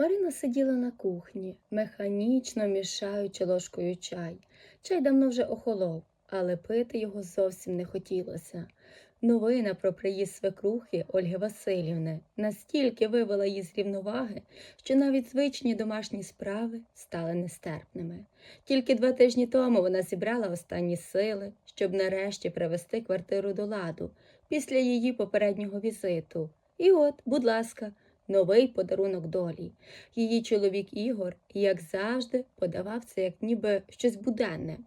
Марина сиділа на кухні, механічно мішаючи ложкою чай. Чай давно вже охолов, але пити його зовсім не хотілося. Новина про приїзд свекрухи Ольги Васильівни настільки вивела її з рівноваги, що навіть звичні домашні справи стали нестерпними. Тільки два тижні тому вона зібрала останні сили, щоб нарешті привести квартиру до ладу після її попереднього візиту. І от, будь ласка, новий подарунок долі. Її чоловік Ігор, як завжди, подавав це як ніби щось буденне.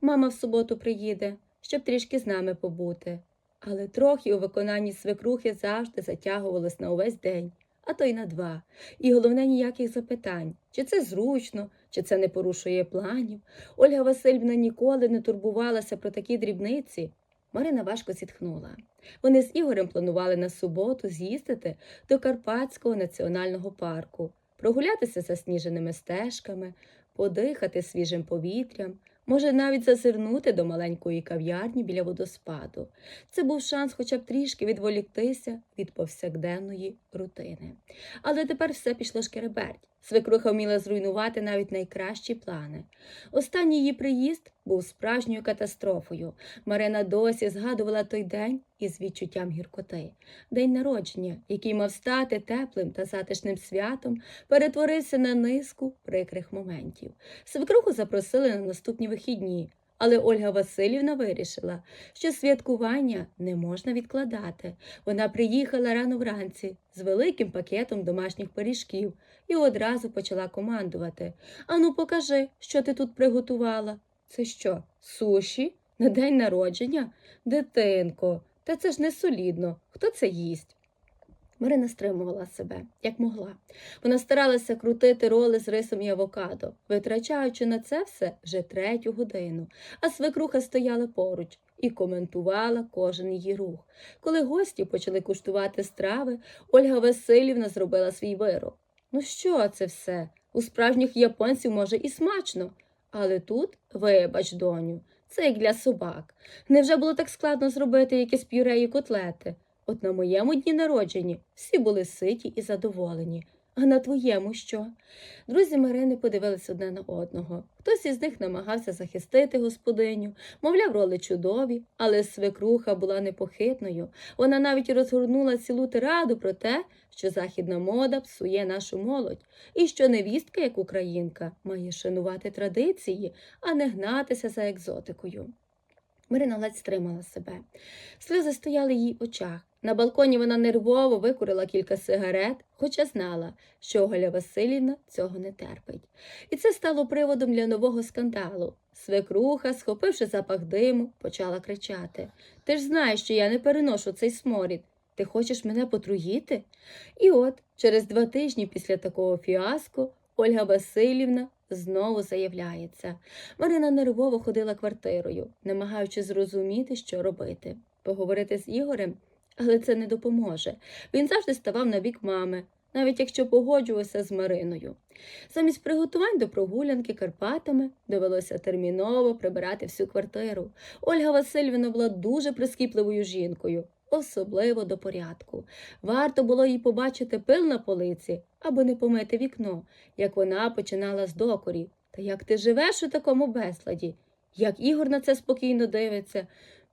Мама в суботу приїде, щоб трішки з нами побути. Але трохи у виконанні свекрухи завжди затягувалось на увесь день, а то й на два. І головне ніяких запитань, чи це зручно, чи це не порушує планів. Ольга Васильівна ніколи не турбувалася про такі дрібниці. Марина важко зітхнула. Вони з Ігорем планували на суботу з'їздити до Карпатського національного парку, прогулятися засніженими стежками, подихати свіжим повітрям, може навіть зазирнути до маленької кав'ярні біля водоспаду. Це був шанс хоча б трішки відволіктися від повсякденної рутини. Але тепер все пішло шкереберть. Свекруха вміла зруйнувати навіть найкращі плани. Останній її приїзд був справжньою катастрофою. Марина досі згадувала той день із відчуттям гіркоти. День народження, який мав стати теплим та затишним святом, перетворився на низку прикрих моментів. Свекруху запросили на наступні вихідні, але Ольга Васильівна вирішила, що святкування не можна відкладати. Вона приїхала рано вранці з великим пакетом домашніх пиріжків і одразу почала командувати. Ану, покажи, що ти тут приготувала. Це що, суші? На день народження? Дитинко, та це ж не солідно. Хто це їсть? Марина стримувала себе, як могла. Вона старалася крутити роли з рисом і авокадо, витрачаючи на це все вже третю годину, а свекруха стояла поруч і коментувала кожен її рух. Коли гості почали куштувати страви, Ольга Васильівна зробила свій вирок. Ну що це все? У справжніх японців може і смачно. Але тут, вибач, доню, це як для собак. Невже було так складно зробити якесь пюре і котлети? От на моєму дні народження всі були ситі і задоволені. А на твоєму що? Друзі Марини подивились одне на одного. Хтось із них намагався захистити господиню, мовляв, роли чудові, але свекруха була непохитною. Вона навіть розгорнула цілу тираду про те, що західна мода псує нашу молодь, і що невістка, як українка, має шанувати традиції, а не гнатися за екзотикою. Марина ледь стримала себе. Сльози стояли їй в очах. На балконі вона нервово викурила кілька сигарет, хоча знала, що Галя Васильівна цього не терпить. І це стало приводом для нового скандалу. Свекруха, схопивши запах диму, почала кричати Ти ж знаєш, що я не переношу цей сморід. Ти хочеш мене потруїти? І от, через два тижні після такого фіаско, Ольга Васильівна знову заявляється. Марина нервово ходила квартирою, намагаючи зрозуміти, що робити. Поговорити з Ігорем, але це не допоможе. Він завжди ставав на бік мами, навіть якщо погоджувався з Мариною. Замість приготувань до прогулянки Карпатами довелося терміново прибирати всю квартиру. Ольга Васильівна була дуже прискіпливою жінкою, особливо до порядку. Варто було їй побачити пил на полиці аби не помити вікно, як вона починала з докорів. Та як ти живеш у такому безладі? Як Ігор на це спокійно дивиться,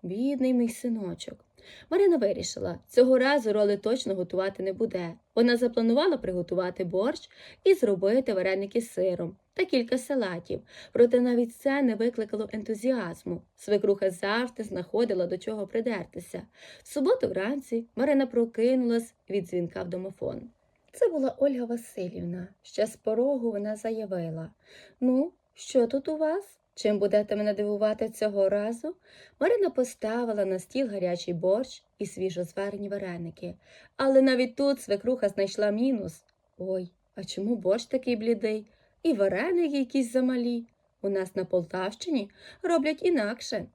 бідний мій синочок. Марина вирішила, цього разу роли точно готувати не буде. Вона запланувала приготувати борщ і зробити вареники з сиром та кілька салатів. Проте навіть це не викликало ентузіазму. Свекруха завжди знаходила до чого придертися. В суботу вранці Марина прокинулась від дзвінка в домофон. Це була Ольга Васильівна. Ще з порогу вона заявила Ну, що тут у вас? Чим будете мене дивувати цього разу? Марина поставила на стіл гарячий борщ і свіжозварені вареники. Але навіть тут свекруха знайшла мінус. Ой, а чому борщ такий блідий? І вареники якісь замалі. У нас на Полтавщині роблять інакше.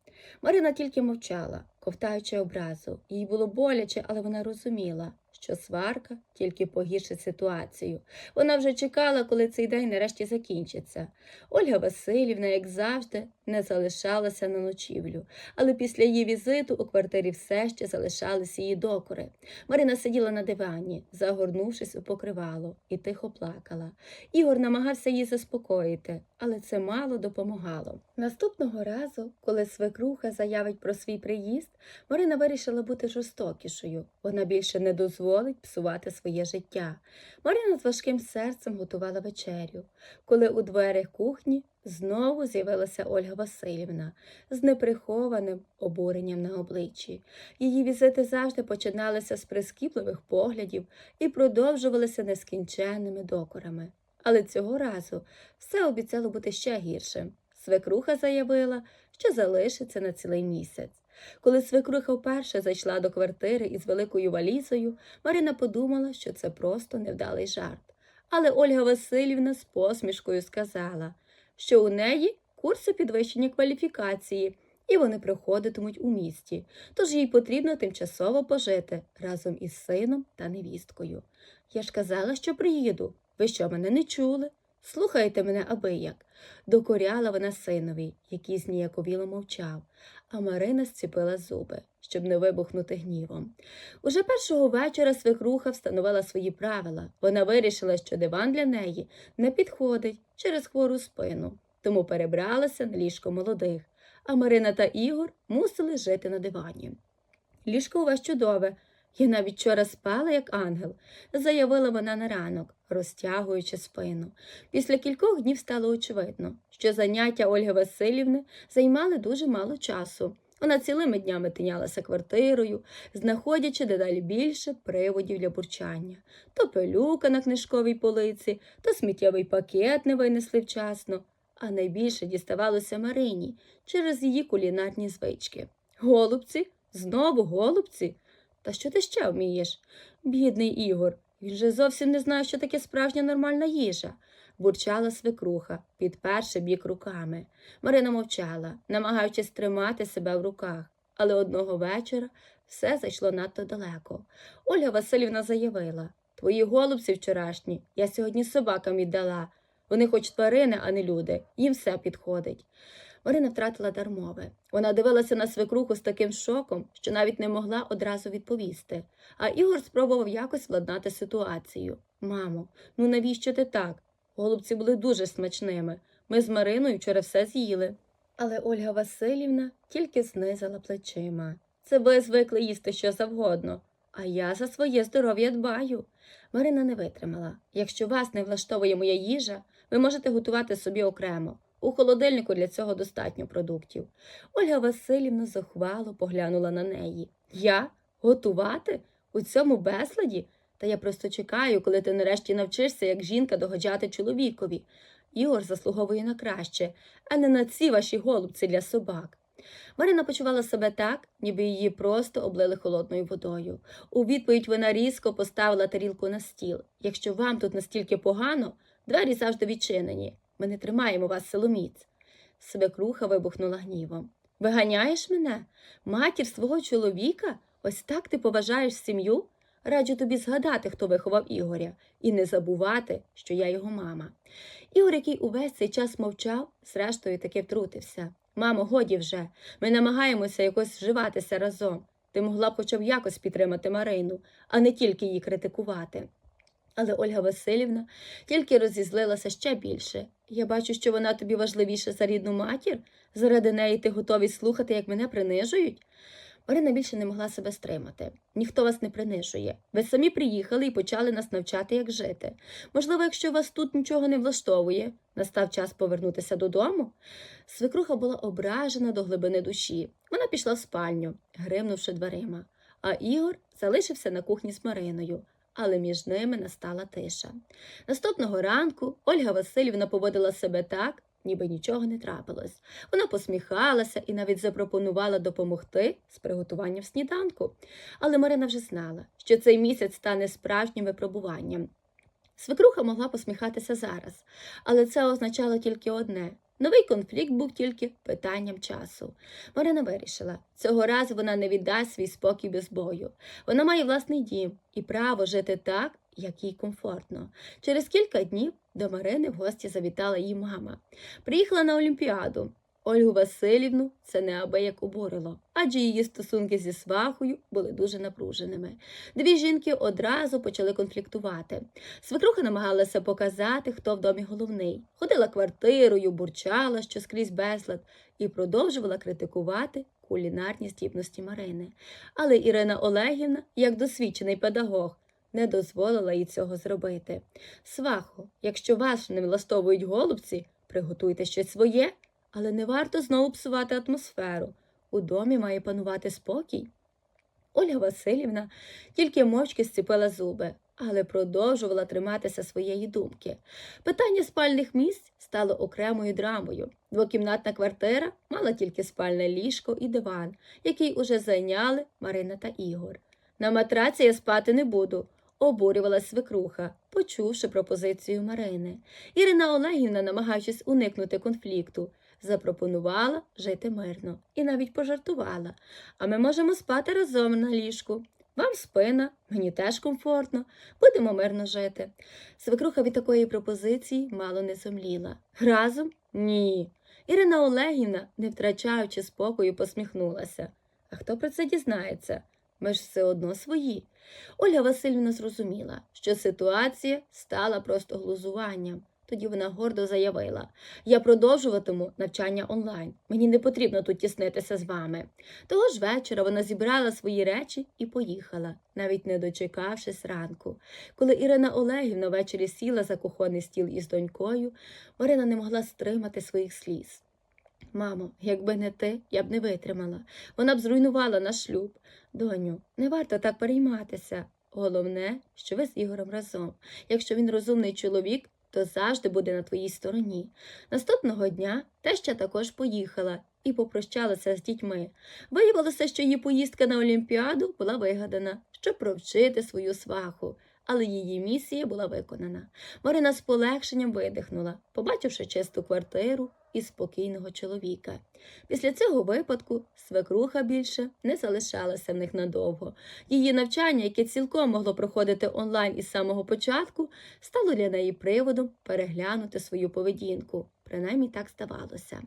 Марина тільки мовчала, ковтаючи образу. Їй було боляче, але вона розуміла, що сварка тільки погіршить ситуацію. Вона вже чекала, коли цей день нарешті закінчиться. Ольга Васильівна, як завжди, не залишалася на ночівлю, але після її візиту у квартирі все ще залишались її докори. Марина сиділа на дивані, загорнувшись у покривало, і тихо плакала. Ігор намагався її заспокоїти, але це мало допомагало. Наступного разу, коли свекруха заявить про свій приїзд, Марина вирішила бути жорстокішою. Вона більше не дозволить псувати своє життя. Марина з важким серцем готувала вечерю, коли у дверях кухні знову з'явилася Ольга Васильівна з неприхованим обуренням на обличчі. Її візити завжди починалися з прискіпливих поглядів і продовжувалися нескінченними докорами. Але цього разу все обіцяло бути ще гіршим. Свекруха заявила, що залишиться на цілий місяць. Коли свекруха вперше зайшла до квартири із великою валізою, Марина подумала, що це просто невдалий жарт. Але Ольга Васильівна з посмішкою сказала, що у неї курси підвищення кваліфікації, і вони проходитимуть у місті, тож їй потрібно тимчасово пожити разом із сином та невісткою. Я ж казала, що приїду. Ви що, мене не чули? Слухайте мене аби як. Докоряла вона синові, який зніяковіло мовчав, а Марина зціпила зуби, щоб не вибухнути гнівом. Уже першого вечора свекруха встановила свої правила. Вона вирішила, що диван для неї не підходить через хвору спину, тому перебралася на ліжко молодих, а Марина та Ігор мусили жити на дивані. Ліжко у вас чудове. Я навіть вчора спала, як ангел, заявила вона на ранок, розтягуючи спину. Після кількох днів стало очевидно, що заняття Ольги Васильівни займали дуже мало часу. Вона цілими днями тинялася квартирою, знаходячи дедалі більше приводів для бурчання. То пилюка на книжковій полиці, то сміттєвий пакет не винесли вчасно, а найбільше діставалося Марині через її кулінарні звички. Голубці? Знову голубці? Та що ти ще вмієш? Бідний Ігор, він же зовсім не знає, що таке справжня нормальна їжа, бурчала свекруха, підперши бік руками. Марина мовчала, намагаючись тримати себе в руках, але одного вечора все зайшло надто далеко. Ольга Васильівна заявила Твої голубці вчорашні я сьогодні собакам віддала. Вони хоч тварини, а не люди, їм все підходить. Марина втратила дар мови. Вона дивилася на свекруху з таким шоком, що навіть не могла одразу відповісти. А Ігор спробував якось владнати ситуацію. Мамо, ну навіщо ти так? Голубці були дуже смачними. Ми з Мариною вчора все з'їли. Але Ольга Васильівна тільки знизила плечима. Це ви звикли їсти що завгодно, а я за своє здоров'я дбаю. Марина не витримала. Якщо вас не влаштовує моя їжа, ви можете готувати собі окремо. У холодильнику для цього достатньо продуктів. Ольга Васильівна зухвало поглянула на неї. Я? Готувати? У цьому безладі? Та я просто чекаю, коли ти нарешті навчишся, як жінка догоджати чоловікові. Ігор заслуговує на краще, а не на ці ваші голубці для собак. Марина почувала себе так, ніби її просто облили холодною водою. У відповідь вона різко поставила тарілку на стіл. Якщо вам тут настільки погано, двері завжди відчинені. Ми не тримаємо вас силоміць. Свекруха вибухнула гнівом. Виганяєш мене? Матір свого чоловіка? Ось так ти поважаєш сім'ю? Раджу тобі згадати, хто виховав Ігоря, і не забувати, що я його мама. Ігор, який увесь цей час мовчав, зрештою таки втрутився. Мамо, годі вже. Ми намагаємося якось вживатися разом. Ти могла б хоча б якось підтримати Марину, а не тільки її критикувати. Але Ольга Васильівна тільки розізлилася ще більше. Я бачу, що вона тобі важливіша за рідну матір. Заради неї ти готовий слухати, як мене принижують. Марина більше не могла себе стримати. Ніхто вас не принижує. Ви самі приїхали і почали нас навчати, як жити. Можливо, якщо вас тут нічого не влаштовує, настав час повернутися додому. Свекруха була ображена до глибини душі. Вона пішла в спальню, гримнувши дверима, а Ігор залишився на кухні з Мариною. Але між ними настала тиша. Наступного ранку Ольга Васильівна поводила себе так, ніби нічого не трапилось. Вона посміхалася і навіть запропонувала допомогти з приготуванням сніданку. Але Марина вже знала, що цей місяць стане справжнім випробуванням. Свекруха могла посміхатися зараз, але це означало тільки одне. Новий конфлікт був тільки питанням часу. Марина вирішила, цього разу вона не віддасть свій спокій без бою. Вона має власний дім і право жити так, як їй комфортно. Через кілька днів до Марини в гості завітала її мама. Приїхала на Олімпіаду. Ольгу Васильівну це неабияк обурило, адже її стосунки зі свахою були дуже напруженими. Дві жінки одразу почали конфліктувати. Свекруха намагалася показати, хто в домі головний. Ходила квартирою, бурчала, що скрізь безлад, і продовжувала критикувати кулінарні здібності Марини. Але Ірина Олегівна, як досвідчений педагог, не дозволила їй цього зробити. Свахо, якщо вас не влаштовують голубці, приготуйте щось своє, але не варто знову псувати атмосферу. У домі має панувати спокій. Ольга Васильівна тільки мовчки зціпила зуби, але продовжувала триматися своєї думки. Питання спальних місць стало окремою драмою. Двокімнатна квартира мала тільки спальне ліжко і диван, який уже зайняли Марина та Ігор. На матраці я спати не буду, обурювалась свекруха, почувши пропозицію Марини. Ірина Олегівна, намагаючись уникнути конфлікту, запропонувала жити мирно і навіть пожартувала. А ми можемо спати разом на ліжку. Вам спина, мені теж комфортно, будемо мирно жити. Свекруха від такої пропозиції мало не сумліла. Разом? Ні. Ірина Олегівна, не втрачаючи спокою, посміхнулася. А хто про це дізнається? Ми ж все одно свої. Ольга Васильівна зрозуміла, що ситуація стала просто глузуванням. Тоді вона гордо заявила: Я продовжуватиму навчання онлайн. Мені не потрібно тут тіснитися з вами. Того ж вечора вона зібрала свої речі і поїхала, навіть не дочекавшись ранку. Коли Ірина Олегівна ввечері сіла за кухонний стіл із донькою, Марина не могла стримати своїх сліз. Мамо, якби не ти, я б не витримала. Вона б зруйнувала наш шлюб. Доню, не варто так перейматися. Головне, що ви з Ігорем разом. Якщо він розумний чоловік, то завжди буде на твоїй стороні. Наступного дня теща також поїхала і попрощалася з дітьми. Виявилося, що її поїздка на Олімпіаду була вигадана, щоб провчити свою сваху. Але її місія була виконана. Марина з полегшенням видихнула, побачивши чисту квартиру і спокійного чоловіка. Після цього випадку свекруха більше не залишалася в них надовго. Її навчання, яке цілком могло проходити онлайн із самого початку, стало для неї приводом переглянути свою поведінку. Принаймні так здавалося.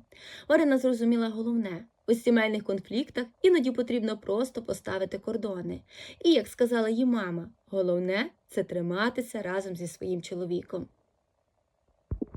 Марина зрозуміла головне. У сімейних конфліктах іноді потрібно просто поставити кордони. І, як сказала їй мама, головне це триматися разом зі своїм чоловіком.